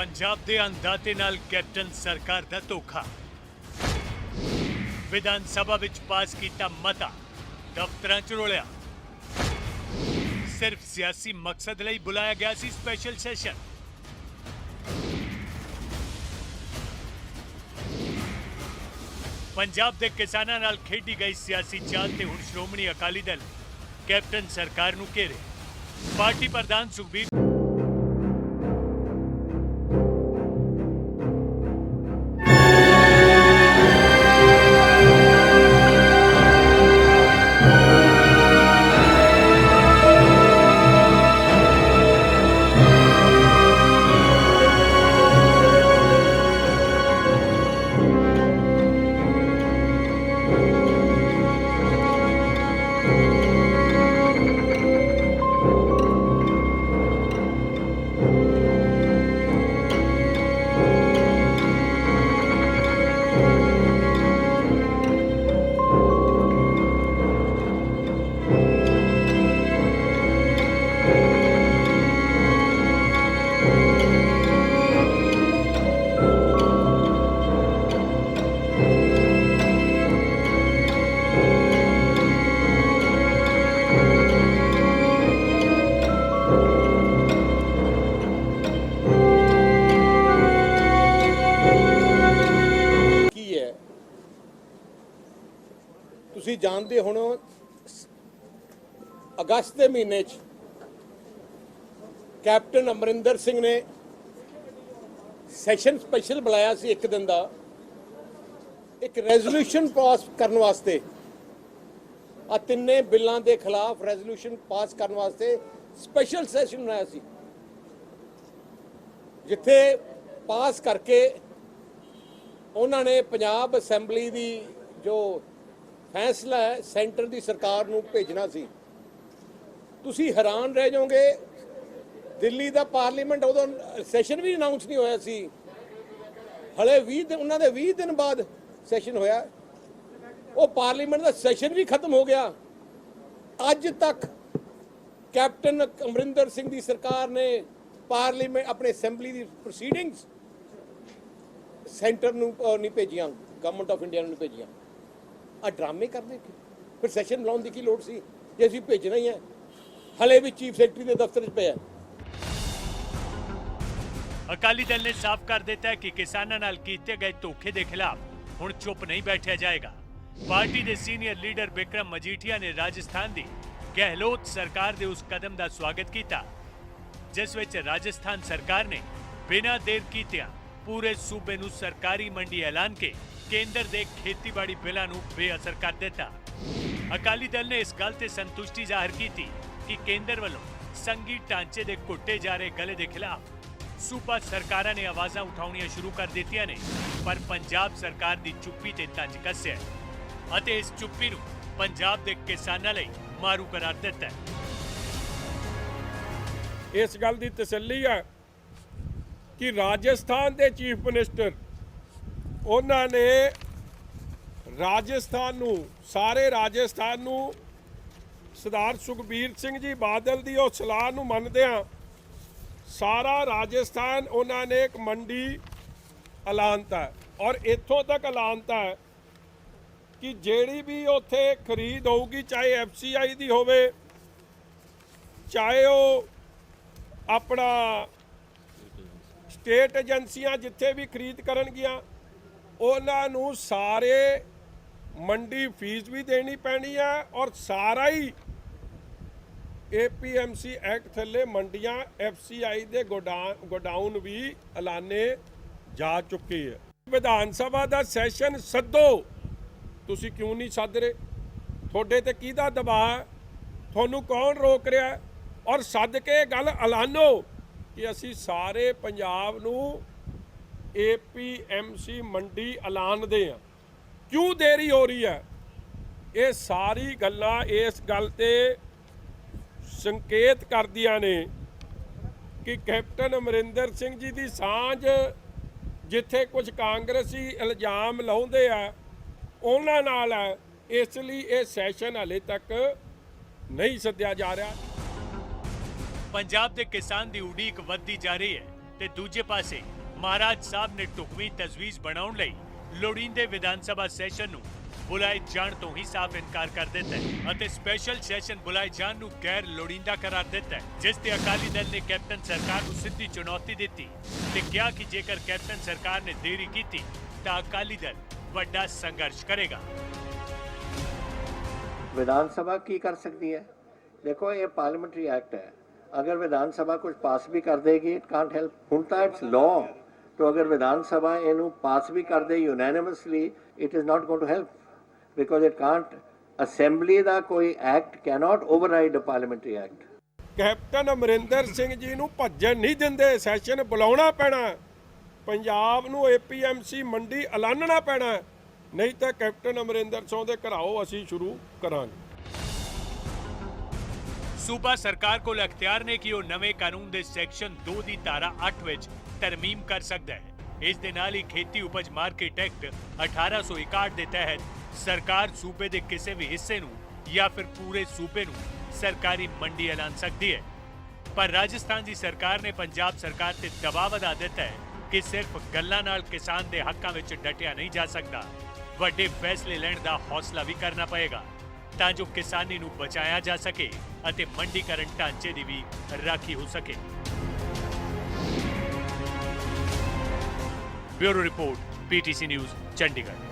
ਪੰਜਾਬ ਦੇ ਅੰਦਾਤੇ ਨਾਲ ਕੈਪਟਨ ਸਰਕਾਰ ਦਾ ਧੋਖਾ। ਵਿਧਾਨ ਸਭਾ ਵਿੱਚ ਪਾਸ ਕੀਤਾ ਮਤਾ, ਦਫ਼ਤਰਾਂ 'ਚ ਰੋਲਿਆ। ਸਿਰਫ ਸਿਆਸੀ ਮਕਸਦ ਲਈ ਬੁਲਾਇਆ ਗਿਆ ਸੀ ਸਪੈਸ਼ਲ ਸੈਸ਼ਨ। ਪੰਜਾਬ ਦੇ ਕਿਸਾਨਾਂ ਨਾਲ ਖੇਡੀ ਗਈ ਸਿਆਸੀ ਚਾਲ ਤੇ ਹੁਣ ਸ਼੍ਰੋਮਣੀ ਅਕਾਲੀ ਦਲ ਕੈਪਟਨ ਸਰਕਾਰ ਨੂੰ ਘੇਰੇ। ਪਾਰਟੀ ਪ੍ਰਧਾਨ ਸੁਖਬੀਰ ਕੀ ਹੈ? ਤੁਸੀਂ ਜਾਣਦੇ ਹੁਣ ਅਗਸਤ ਦੇ ਮਹੀਨੇ 'ਚ ਕੈਪਟਨ ਅਮਰਿੰਦਰ ਸਿੰਘ ਨੇ ਸੈਸ਼ਨ ਸਪੈਸ਼ਲ ਬੁਲਾਇਆ ਸੀ ਇੱਕ ਦਿਨ ਦਾ। ਇੱਕ ਰੈਜ਼ੋਲੂਸ਼ਨ ਪਾਸ ਕਰਨ ਵਾਸਤੇ। ਆ ਤਿੰਨੇ ਬਿੱਲਾਂ ਦੇ ਖਿਲਾਫ ਰੈਜ਼ੋਲੂਸ਼ਨ ਪਾਸ ਕਰਨ ਵਾਸਤੇ ਸਪੈਸ਼ਲ ਸੈਸ਼ਨ ਬਣਾਇਆ ਸੀ। ਜਿੱਥੇ ਪਾਸ ਕਰਕੇ ਉਹਨਾਂ ਨੇ ਪੰਜਾਬ ਅਸੈਂਬਲੀ ਦੀ ਜੋ ਫੈਸਲਾ ਹੈ, ਸੈਂਟਰ ਦੀ ਸਰਕਾਰ ਨੂੰ ਭੇਜਣਾ ਸੀ। ਤੁਸੀਂ ਹੈਰਾਨ ਰਹਿ ਜਾਓਗੇ, ਦਿੱਲੀ ਦਾ ਪਾਰਲੀਮੈਂਟ ਉਦੋਂ ਸੈਸ਼ਨ ਵੀ ਅਨਾਉਂਸ ਨਹੀਂ ਹੋਇਆ ਸੀ। ਹਲੇ 20 ਦਿਨ, ਉਹਨਾਂ ਦੇ 20 ਦਿਨ ਬਾਅਦ ਸੈਸ਼ਨ ਹੋਇਆ। ਉਹ ਪਾਰਲੀਮੈਂਟ ਦਾ ਸੈਸ਼ਨ ਵੀ ਖਤਮ ਹੋ ਗਿਆ। ਅੱਜ ਤੱਕ ਕੈਪਟਨ ਅਮਰਿੰਦਰ ਸਿੰਘ ਦੀ ਸਰਕਾਰ ਨੇ ਪਾਰਲੀਮੈਂਟ ਆਪਣੇ ਅਸੈਂਬਲੀ ਦੀ ਪ੍ਰੋਸੀਡਿੰਗਸ ਸੈਂਟਰ ਨੂੰ ਅਹ, ਨਹੀਂ ਭੇਜੀਆਂ ਗਵਰਨਮੈਂਟ ਆਫ ਇੰਡੀਆ ਨੂੰ ਭੇਜੀਆਂ। ਆ ਡਰਾਮੇ ਕਰਦੇ ਕਿ? ਫਿਰ ਸੈਸ਼ਨ ਬੁਲਾਉਣ ਦੀ ਕੀ ਲੋੜ ਸੀ? ਜੇ ਅਸੀਂ ਭੇਜਣਾ ਹੀ ਹੈ ਹਲੇ ਵੀ ਚੀਫ ਸੈਕਟਰੀ ਦੇ ਦਫ਼ਤਰ 'ਚ ਪਿਆ। ਅਕਾਲੀ ਦਲ ਨੇ ਸਾਫ਼ ਕਰ ਦਿੱਤਾ ਕਿ ਕਿਸਾਨਾਂ ਨਾਲ ਕੀਤੇ ਗਏ ਧੋਖੇ ਦੇ ਖਿਲਾਫ ਹੁਣ ਚੁੱਪ ਨਹੀਂ ਬੈਠਿਆ ਜਾਏਗਾ। ਪਾਰਟੀ ਦੇ ਸੀਨੀਅਰ ਲੀਡਰ ਬਿਕਰਮ ਮਜੀਠੀਆ ਨੇ ਰਾਜਸਥਾਨ ਦੀ ਗਹਿਲੋਤ ਸਰਕਾਰ ਦੇ ਉਸ ਕਦਮ ਦਾ ਸਵਾਗਤ ਕੀਤਾ ਜਿਸ ਵਿੱਚ ਰਾਜਸਥਾਨ ਸਰਕਾਰ ਨੇ ਬਿਨਾਂ ਦੇਰ ਕੀਤਿਆਂ ਪੂਰੇ ਸੂਬੇ ਨੂੰ ਸਰਕਾਰੀ ਮੰਡੀ ਐਲਾਨ ਕੇ ਕੇਂਦਰ ਦੇ ਖੇਤੀਬਾੜੀ ਬਿੱਲਾਂ ਨੂੰ ਬੇਅਸਰ ਕਰ ਦਿੱਤਾ ਅਕਾਲੀ ਦਲ ਨੇ ਇਸ ਗੱਲ ਤੇ ਸੰਤੁਸ਼ਟੀ ਜ਼ਾਹਰ ਕੀਤੀ ਕਿ ਕੇਂਦਰ ਵੱਲੋਂ ਸੰਗੀ ਢਾਂਚੇ ਦੇ ਘੁੱਟੇ ਜਾ ਰਹੇ ਗਲੇ ਦੇ ਖਿਲਾਫ ਸੂਬਾ ਸਰਕਾਰਾਂ ਨੇ ਆਵਾਜ਼ਾਂ ਉਠਾਉਣੀਆਂ ਸ਼ੁਰੂ ਕਰ ਦਿੱਤੀਆਂ ਨੇ ਪਰ ਪੰਜਾਬ ਸਰਕਾਰ ਦੀ ਚੁੱਪੀ ਤੇ ਤੰਜ ਕੱਸਿਆ ਅਤੇ ਇਸ ਚੁੱਪੀ ਨੂੰ ਪੰਜਾਬ ਦੇ ਕਿਸਾਨਾਂ ਲਈ ਮਾਰੂ ਕਰਾਰ ਦਿੱਤਾ ਹੈ। ਇਸ ਗੱਲ ਦੀ ਤਸੱਲੀ ਹੈ ਕਿ ਰਾਜਸਥਾਨ ਦੇ ਚੀਫ ਮਿਨਿਸਟਰ ਉਹਨਾਂ ਨੇ ਰਾਜਸਥਾਨ ਨੂੰ, ਸਾਰੇ ਰਾਜਸਥਾਨ ਨੂੰ ਸਰਦਾਰ ਸੁਖਬੀਰ ਸਿੰਘ ਜੀ ਬਾਦਲ ਦੀ ਉਹ ਸਲਾਹ ਨੂੰ ਮੰਨਦਿਆਂ ਸਾਰਾ ਰਾਜਸਥਾਨ ਉਹਨਾਂ ਨੇ ਇੱਕ ਮੰਡੀ ਐਲਾਨਤਾ ਔਰ ਇੱਥੋਂ ਤੱਕ ਐਲਾਨਤਾ ਕਿ ਜਿਹੜੀ ਵੀ ਉੱਥੇ ਖਰੀਦ ਹੋਊਗੀ, ਚਾਹੇ ਐਫਸੀਆਈ ਦੀ ਹੋਵੇ, ਚਾਹੇ ਉਹ ਆਪਣਾ ਸਟੇਟ ਏਜੰਸੀਆਂ ਜਿੱਥੇ ਵੀ ਖਰੀਦ ਕਰਨਗੀਆਂ, ਉਹਨਾਂ ਨੂੰ ਸਾਰੇ ਮੰਡੀ ਫੀਸ ਵੀ ਦੇਣੀ ਪੈਣੀ ਹੈ ਔਰ ਸਾਰਾ ਹੀ ਏਪੀਐਮਸੀ ਐਕਟ ਥੱਲੇ ਮੰਡੀਆਂ ਐਫਸੀਆਈ ਦੇ ਗੋਡਾਊਨ ਗੋਡਾਊਨ ਵੀ ਐਲਾਨੇ ਜਾ ਚੁੱਕੇ ਹੈ। ਵਿਧਾਨ ਸਭਾ ਦਾ ਸੈਸ਼ਨ ਸੱਦੋ। ਤੁਸੀਂ ਕਿਉਂ ਨਹੀਂ ਸੱਦ ਰਹੇ? ਤੁਹਾਡੇ ਤੇ ਕਿਹਦਾ ਦਬਾਅ ਹੈ? ਤੁਹਾਨੂੰ ਕੌਣ ਰੋਕ ਰਿਹਾ ਹੈ? ਔਰ ਸੱਦ ਕੇ ਇਹ ਗੱਲ ਐਲਾਨੋ ਕਿ ਅਸੀਂ ਸਾਰੇ ਪੰਜਾਬ ਨੂੰ ਏਪੀਐਮਸੀ ਮੰਡੀ ਐਲਾਨਦੇ ਆ ਕਿਉਂ ਦੇਰੀ ਹੋ ਰਹੀ ਹੈ? ਇਹ ਸਾਰੀ ਗੱਲਾਂ ਇਸ ਗੱਲ ਤੇ ਸੰਕੇਤ ਕਰਦੀਆਂ ਨੇ ਕਿ ਕੈਪਟਨ ਅਮਰਿੰਦਰ ਸਿੰਘ ਜੀ ਦੀ ਸਾਂਝ ਜਿੱਥੇ ਕੁਝ ਕਾਂਗਰਸੀ ਇਲਜ਼ਾਮ ਲਾਉਂਦੇ ਆ ਉਹਨਾਂ ਨਾਲ ਹੈ ਇਸ ਲਈ ਇਹ ਸੈਸ਼ਨ ਹਲੇ ਤੱਕ ਨਹੀਂ ਸੱਦਿਆ ਜਾ ਰਿਹਾ। ਪੰਜਾਬ ਦੇ ਕਿਸਾਨ ਦੀ ਉਡੀਕ ਵੱਧਦੀ ਜਾ ਰਹੀ ਹੈ ਤੇ ਦੂਜੇ ਪਾਸੇ ਮਹਾਰਾਜ ਸਾਹਿਬ ਨੇ ਢੁਕਵੀਂ ਤਜਵੀਜ਼ ਬਣਾਉਣ ਲਈ ਲੋੜੀਂਦੇ ਵਿਧਾਨ ਸਭਾ ਸੈਸ਼ਨ ਨੂੰ ਬੁਲਾਏ ਜਾਣ ਤੋਂ ਹੀ ਸਾਫ਼ ਇਨਕਾਰ ਕਰ ਦਿੱਤਾ ਹੈ ਅਤੇ ਸਪੈਸ਼ਲ ਸੈਸ਼ਨ ਬੁਲਾਏ ਜਾਣ ਨੂੰ ਗੈਰ ਲੋੜੀਂਦਾ ਕਰਾਰ ਦਿੱਤਾ ਹੈ, ਜਿਸ ਤੇ ਅਕਾਲੀ ਦਲ ਨੇ ਕੈਪਟਨ ਸਰਕਾਰ ਨੂੰ ਸਿੱਧੀ ਚੁਣੌਤੀ ਦਿੱਤੀ ਤੇ ਕਿਹਾ ਕਿ ਜੇਕਰ ਕੈਪਟਨ ਸਰਕਾਰ ਨੇ ਦੇਰੀ ਕੀਤੀ ਤਾਂ ਅਕਾਲੀ ਦਲ ਵੱਡਾ ਸੰਘਰਸ਼ ਕਰੇਗਾ। ਵਿਧਾਨ ਸਭਾ ਕੀ ਕਰ ਸਕਦੀ ਹੈ? ਦੇਖੋ ਇਹ ਪਾਰਲੀਮੈਂਟਰੀ ਐਕਟ ਹੈ। ਅਗਰ ਵਿਧਾਨ ਸਭਾ ਕੁਝ ਪਾਸ ਵੀ ਕਰ ਦੇਗੀ ਇਟ ਕਾਂਟ ਹੈਲਪ ਹੁਣ ਤਾਂ ਇਟਸ ਲਾਅ तो ਅਗਰ ਵਿਧਾਨ ਸਭਾ ਇਹਨੂੰ ਪਾਸ ਵੀ ਕਰ ਦੇ unanimously it is not going to help because it can't assembly ਦਾ ਕੋਈ act cannot override a parliamentary act captain Amarinder Singh ji ਨੂੰ ਭੱਜਣ ਨਹੀਂ ਦਿੰਦੇ ਸੈਸ਼ਨ ਬੁਲਾਉਣਾ ਪੈਣਾ। ਪੰਜਾਬ ਨੂੰ ਏਪੀਐਮਸੀ ਮੰਡੀ ਐਲਾਨਣਾ ਪੈਣਾ ਨਹੀਂ ਤਾਂ ਕੈਪਟਨ ਅਮਰਿੰਦਰ ਸਿੰਘ ਦੇ ਘਰਾਓ ਅਸੀਂ ਸ਼ੁਰੂ ਕਰਾਂਗੇ। ਸੂਬਾ ਸਰਕਾਰ ਕੋਲ ਅਖਤਿਆਰ ਨੇ ਕਿ ਉਹ ਨਵੇਂ ਕਾਨੂੰਨ ਦੇ ਸੈਕਸ਼ਨ 2 ਦੀ ਧਾਰਾ 8 ਵਿੱਚ ਤਰਮੀਮ ਕਰ ਸਕਦਾ ਹੈ। ਇਸ ਦੇ ਨਾਲ ਹੀ ਖੇਤੀ ਉਪਜ ਮਾਰਕੀਟ ਐਕਟ 1861 ਦੇ ਤਹਿਤ ਸਰਕਾਰ ਸੂਬੇ ਦੇ ਕਿਸੇ ਵੀ ਹਿੱਸੇ ਨੂੰ ਜਾਂ ਫਿਰ ਪੂਰੇ ਸੂਬੇ ਨੂੰ ਸਰਕਾਰੀ ਮੰਡੀ ਐਲਾਨ ਸਕਦੀ ਹੈ। ਪਰ ਰਾਜਸਥਾਨ ਦੀ ਸਰਕਾਰ ਨੇ ਪੰਜਾਬ ਸਰਕਾਰ ਤੇ ਦਬਾਅ ਵਧਾ ਦਿੱਤਾ ਹੈ। ਕਿ ਸਿਰਫ ਗੱਲਾਂ ਨਾਲ ਕਿਸਾਨ ਦੇ ਹੱਕਾਂ ਵਿੱਚ ਡਟਿਆ ਨਹੀਂ ਜਾ ਸਕਦਾ। ਵੱਡੇ ਫੈਸਲੇ ਲੈਣ ਦਾ ਹੌਸਲਾ ਵੀ ਕਰਨਾ ਪਏਗਾ, ਤਾਂ ਜੋ ਕਿਸਾਨੀ ਨੂੰ ਬਚਾਇਆ ਜਾ ਸਕੇ ਅਤੇ ਮੰਡੀਕਰਨ ਢਾਂਚੇ ਦੀ ਵੀ ਰਾਖੀ ਹੋ ਸਕੇ। Bureau report PTC news, Chandigarh.